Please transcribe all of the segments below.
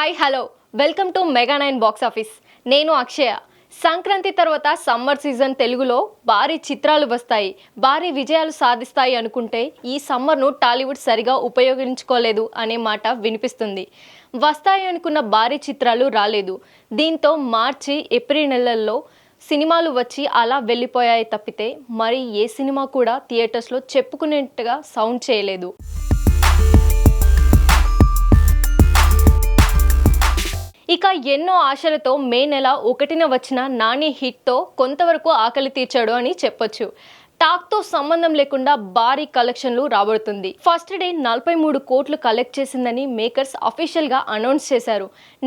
Hi hello. Welcome to mega nine box office. నేను అక్షయ. సంక్రాంతి తర్వాత summer season తెలుగులో భారీ చిత్రాలు వస్తాయి. భారీ విజయాలు సాధిస్తాయి అనుకుంటే ఈ సమ్మర్ను టాలీవుడ్ సరిగా ఉపయోగించుకోలేదు అనే మాట వినిపిస్తుంది. వస్తాయి అనుకున్న భారీ చిత్రాలు రాలేదు. దీంతో మార్చి ఏప్రిల్ నెలల్లో సినిమాలు వచ్చి అలా వెళ్ళిపోయాయి తప్పితే మరి ఏ సినిమా కూడా థియేటర్స్లో చెప్పుకునేట్టుగా సౌండ్ చేయలేదు. ఇక ఎన్నో ఆశలతో మే నెల ఒకటిన వచ్చిన నాని హిట్తో కొంతవరకు ఆకలి తీర్చాడు అని చెప్పొచ్చు. టాక్తో సంబంధం లేకుండా భారీ కలెక్షన్లు రాబడుతుంది. ఫస్ట్ డే నలభై మూడు కోట్లు కలెక్ట్ చేసిందని మేకర్స్ అఫీషియల్గా అనౌన్స్ చేశారు.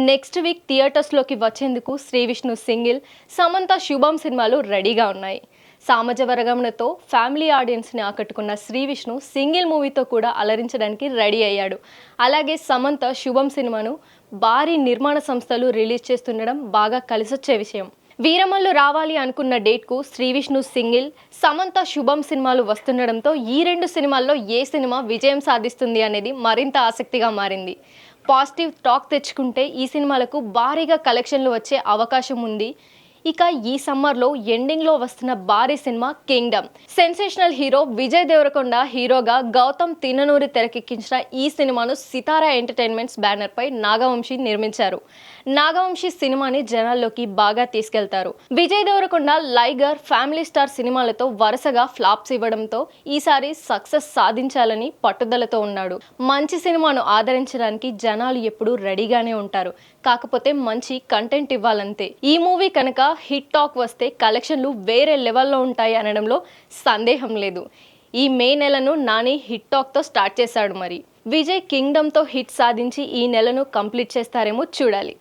నెక్స్ట్ వీక్ థియేటర్స్లోకి వచ్చేందుకు శ్రీ విష్ణు సింగిల్ సమంత శుభం సినిమాలు రెడీగా ఉన్నాయి. సామజవరగమనతో వర్గములతో ఫ్యామిలీ ఆడియన్స్ని ఆకట్టుకున్న శ్రీ విష్ణు సింగిల్ మూవీతో కూడా అలరించడానికి రెడీ అయ్యాడు. అలాగే సమంత శుభం సినిమాను భారీ నిర్మాణ సంస్థలు రిలీజ్ చేస్తుండడం బాగా కలిసొచ్చే విషయం. వీరమల్లు రావాలి అనుకున్న డేట్కు శ్రీ విష్ణు సింగిల్ సమంత శుభం సినిమాలు వస్తుండడంతో ఈ రెండు సినిమాల్లో ఏ సినిమా విజయం సాధిస్తుంది అనేది మరింత ఆసక్తిగా మారింది. పాజిటివ్ టాక్ తెచ్చుకుంటే ఈ సినిమాలకు భారీగా కలెక్షన్లు వచ్చే అవకాశం ఉంది. ఇక ఈ సమ్మర్లో ఎండింగ్లో వస్తున్న భారీ cinema Kingdom. Sensational hero Vijay Deverakonda హీరోగా గౌతమ్ తిననూరి తెరకెక్కించిన ఈ సినిమాను సితారా ఎంటర్టైన్మెంట్స్ బ్యానర్పై నాగవంశీ నిర్మించారు. నాగవంశీ సినిమాని జనాల్లోకి బాగా తీసుకెళ్తారు. Vijay Deverakonda Liger Family Star సినిమాలతో వరుసగా ఫ్లాప్స్ ఇవ్వడంతో ఈసారి సక్సెస్ సాధించాలని పట్టుదలతో ఉన్నాడు. మంచి సినిమాను ఆదరించడానికి జనాలు ఎప్పుడూ రెడీగానే ఉంటారు. కాకపోతే మంచి కంటెంట్ ఇవ్వాలంతే. ఈ మూవీ కనుక హిట్ టాక్ వస్తే కలెక్షన్లు వేరే లెవెల్లో ఉంటాయి అనడంలో సందేహం లేదు. ఈ మే నెలను నాని హిట్ టాక్తో స్టార్ట్ చేశాడు మరి. విజయ్ కింగ్డమ్తో హిట్ సాధించి ఈ నెలను కంప్లీట్ చేస్తారేమో చూడాలి.